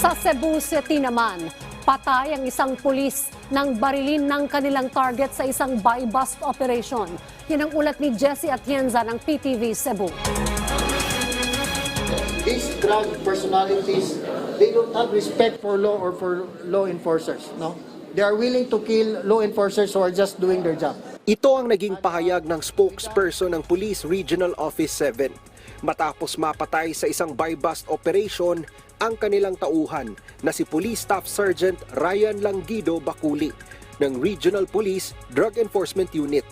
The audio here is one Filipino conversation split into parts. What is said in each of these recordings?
Sa Cebu City naman, patay ang isang pulis ng barilin ng kanilang target sa isang buy-bust operation. Yan ang ulat ni Jesse Atienza ng PTV Cebu. these drug personalities, they don't have respect for law or for law enforcers, no? They are willing to kill law enforcers who are just doing their job. Ito ang naging pahayag ng spokesperson ng Police Regional Office 7 matapos mapatay sa isang buy-bust operation ang kanilang tauhan na si Police Staff Sergeant Ryan Langido Bakuli ng Regional Police Drug Enforcement Unit.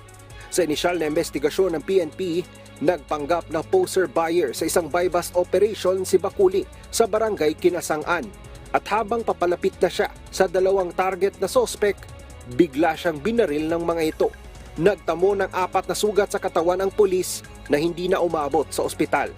Sa inisyal na investigasyon ng PNP, nagpanggap na poser buyer sa isang buy-bust operation si Bakuli sa barangay Kinasangan. At habang papalapit na siya sa dalawang target na sospek, bigla siyang binaril ng mga ito. Nagtamo ng apat na sugat sa katawan ang pulis na hindi na umabot sa ospital.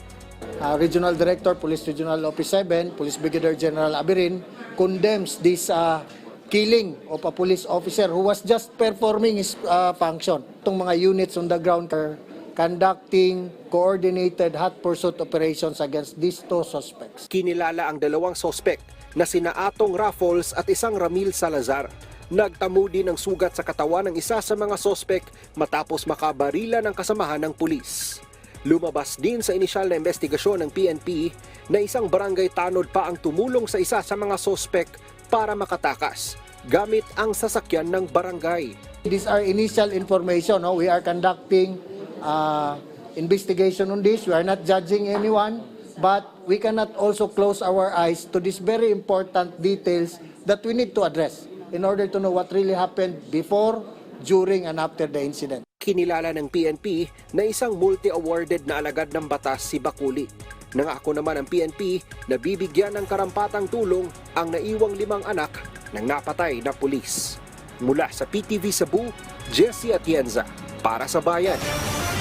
Uh, Regional Director, Police Regional Office 7, Police Brigadier General Abirin, condemns this uh, killing of a police officer who was just performing his uh, function. Itong mga units on the ground are conducting coordinated hot pursuit operations against these two suspects. Kinilala ang dalawang sospek na sina Atong Raffles at isang Ramil Salazar. Nagtamo din ng sugat sa katawan ng isa sa mga sospek matapos makabarila ng kasamahan ng pulis. Lumabas din sa inisyal na investigasyon ng PNP na isang barangay tanod pa ang tumulong sa isa sa mga sospek para makatakas gamit ang sasakyan ng barangay. These are initial information. No? We are conducting uh, investigation on this. We are not judging anyone, but we cannot also close our eyes to these very important details that we need to address in order to know what really happened before, during, and after the incident. Kinilala ng PNP na isang multi-awarded na alagad ng batas si Bakuli. Nangako naman ng PNP na bibigyan ng karampatang tulong ang naiwang limang anak ng napatay na pulis. Mula sa PTV Cebu, Jesse Atienza para sa Bayan.